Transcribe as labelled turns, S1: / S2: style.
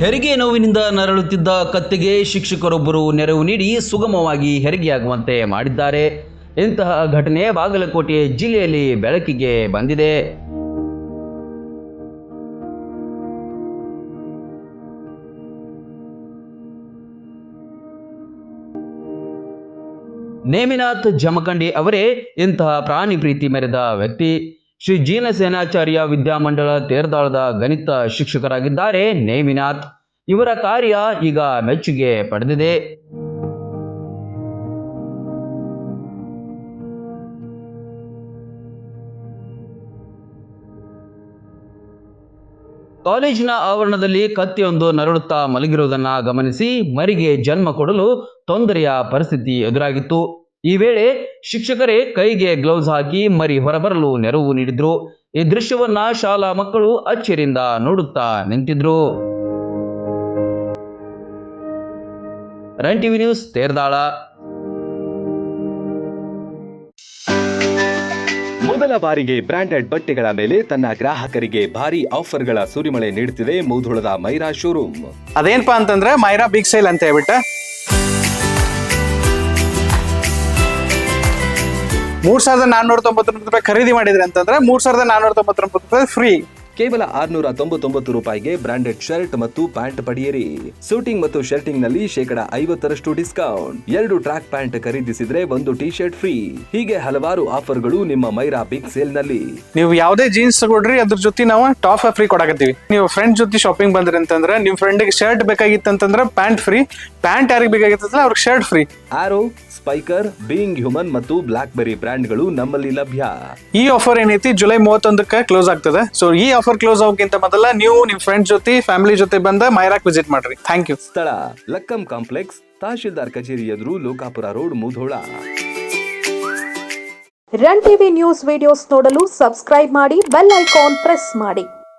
S1: ಹೆರಿಗೆ ನೋವಿನಿಂದ ನರಳುತ್ತಿದ್ದ ಕತ್ತೆಗೆ ಶಿಕ್ಷಕರೊಬ್ಬರು ನೆರವು ನೀಡಿ ಸುಗಮವಾಗಿ ಹೆರಿಗೆಯಾಗುವಂತೆ ಮಾಡಿದ್ದಾರೆ. ಇಂತಹ ಘಟನೆ ಬಾಗಲಕೋಟೆ ಜಿಲ್ಲೆಯಲ್ಲಿ ಬೆಳಕಿಗೆ ಬಂದಿದೆ. ನೇಮಿನಾಥ್ ಜಮಖಂಡಿ ಅವರೇ ಇಂತಹ ಪ್ರಾಣಿ ಪ್ರೀತಿ ಮೆರೆದ ವ್ಯಕ್ತಿ. ಶ್ರೀ ಜೀನ ಸೇನಾಚಾರ್ಯ ವಿದ್ಯಾಮಂಡಳ ತೇರ್ದಾಳದ ಗಣಿತ ಶಿಕ್ಷಕರಾಗಿದ್ದಾರೆ ನೇಮಿನಾಥ್. ಇವರ ಕಾರ್ಯ ಈಗ ಮೆಚ್ಚುಗೆ ಪಡೆದಿದೆ. ಕಾಲೇಜಿನ ಆವರಣದಲ್ಲಿ ಕತ್ತಿಯೊಂದು ನರಳುತ್ತಾ ಮಲಗಿರುವುದನ್ನು ಗಮನಿಸಿ ಮರಿಗೆ ಜನ್ಮ ಕೊಡಲು ತೊಂದರೆಯ ಪರಿಸ್ಥಿತಿ ಎದುರಾಗಿತ್ತು. ಈ ವೇಳೆ ಶಿಕ್ಷಕರೇ ಕೈಗೆ ಗ್ಲೌಸ್ ಹಾಕಿ ಮರಿ ಹೊರಬರಲು ನೆರವು ನೀಡಿದ್ರು. ಈ ದೃಶ್ಯವನ್ನ ಶಾಲಾ ಮಕ್ಕಳು ಅಚ್ಚರಿಂದ ನೋಡುತ್ತಾ ನಿಂತಿದ್ರು. Run TV news Terdal.
S2: ಮೊದಲ ಬಾರಿಗೆ ಬ್ರಾಂಡೆಡ್ ಬಟ್ಟೆಗಳ ಮೇಲೆ ತನ್ನ ಗ್ರಾಹಕರಿಗೆ ಭಾರಿ ಆಫರ್ಗಳ ಸುರಿಮಳೆ ನೀಡುತ್ತಿದೆ ಮೌಧುಳದ ಮೈರಾ ಶೋರೂಮ್.
S3: ಅದೇನಪ್ಪಾ ಅಂತಂದ್ರೆ ಮೈರಾ ಬಿಗ್ ಸೇಲ್ ಅಂತ ಹೇಳ್ಬಿಟ್ಟು. ಮೂರ್ ಸಾವಿರದ ನಾನ್ನೂರ ತೊಂಬತ್ತೊಂಬತ್ತು ರೂಪಾಯಿ ಖರೀದಿ ಮಾಡಿದ್ರೆ ಅಂತಂದ್ರೆ ಮೂರ್ ಸಾವಿರದ ನಾನ್ನೂರ ತೊಂಬತ್ತೊಂಬತ್ತು ರೂಪಾಯಿ ಫ್ರೀ
S2: ಕೇವಲ ಆರ್ನೂರ ತೊಂಬತ್ತೊಂಬತ್ತು ರೂಪಾಯಿಗೆ ಬ್ರಾಂಡೆಡ್ ಶರ್ಟ್ ಮತ್ತು ಪ್ಯಾಂಟ್ ಪಡೆಯಿರಿ. ಸೂಟಿಂಗ್ ಮತ್ತು ಶರ್ಟಿಂಗ್ನಲ್ಲಿ ಶೇಕಡ ಐವತ್ತರಷ್ಟು ಡಿಸ್ಕೌಂಟ್. ಎರಡು ಟ್ರ್ಯಾಕ್ ಪ್ಯಾಂಟ್ ಖರೀದಿಸಿದ್ರೆ ಒಂದು ಟಿ ಶರ್ಟ್ ಫ್ರೀ. ಹೀಗೆ ಹಲವಾರು ಆಫರ್ಗಳು ನಿಮ್ಮ ಮೈರಾ ಬಿಗ್ ಸೇಲ್ನಲ್ಲಿ
S3: ನೀವು ಯಾವುದೇ ಜೀನ್ಸ್ ತಗೊಳ್ರಿ ಅದ್ರ ಜೊತೆ ನಾವು ಟಾಪ್ ಫ್ರೀ ಕೊಡಕತ್ತೀವಿ. ನೀವು ಫ್ರೆಂಡ್ ಜೊತೆ ಶಾಪಿಂಗ್ ಬಂದ್ರಿ ಅಂತಂದ್ರೆ ನಿಮ್ ಫ್ರೆಂಡ್ಗೆ ಶರ್ಟ್ ಬೇಕಾಗಿತ್ತು ಅಂತಂದ್ರೆ ಪ್ಯಾಂಟ್ ಫ್ರೀ. ಪ್ಯಾಂಟ್ ಯಾರಿಗೆ ಬೇಕಾಗಿತ್ತಂದ್ರೆ ಅವ್ರಿಗೆ shirt free.
S2: Arrow Spykar Being Human ಮತ್ತು ಬ್ಲಾಕ್ ಬೆರಿ ಬ್ರ್ಯಾಂಡ್ಗಳು ನಮ್ಮಲ್ಲಿ ಲಭ್ಯ.
S3: ಈ ಆಫರ್ ಏನೈತಿ? ಜುಲೈ ಮೂವತ್ತೊಂದಕ್ಕೆ ಕ್ಲೋಸ್ ಆಗ್ತದೆ. ಸೊ ಈ ಆಫರ್ ಕ್ಲೋಸ್ ಆಗೋಕ್ಕಿಂತ ಮೊದಲ ನೀವು ನಿಮ್ ಫ್ರೆಂಡ್ ಜೊತೆ ಫ್ಯಾಮಿಲಿ ಜೊತೆ ಬಂದ ಮೈರಾಕ್ ವಿಸಿಟ್ ಮಾಡ್ರಿ. ಥ್ಯಾಂಕ್ ಯು
S2: ಸ್ಥಳ ಲಕ್ಕಂ ಕಾಂಪ್ಲೆಕ್ಸ್ ತಹಶೀಲ್ದಾರ್ ಕಚೇರಿ ಎದುರು Lokapur road Mudhol.
S4: Run TV news videos ನೋಡಲು ಸಬ್ಸ್ಕ್ರೈಬ್ ಮಾಡಿ ಬೆಲ್ ಐಕಾನ್ ಪ್ರೆಸ್ ಮಾಡಿ.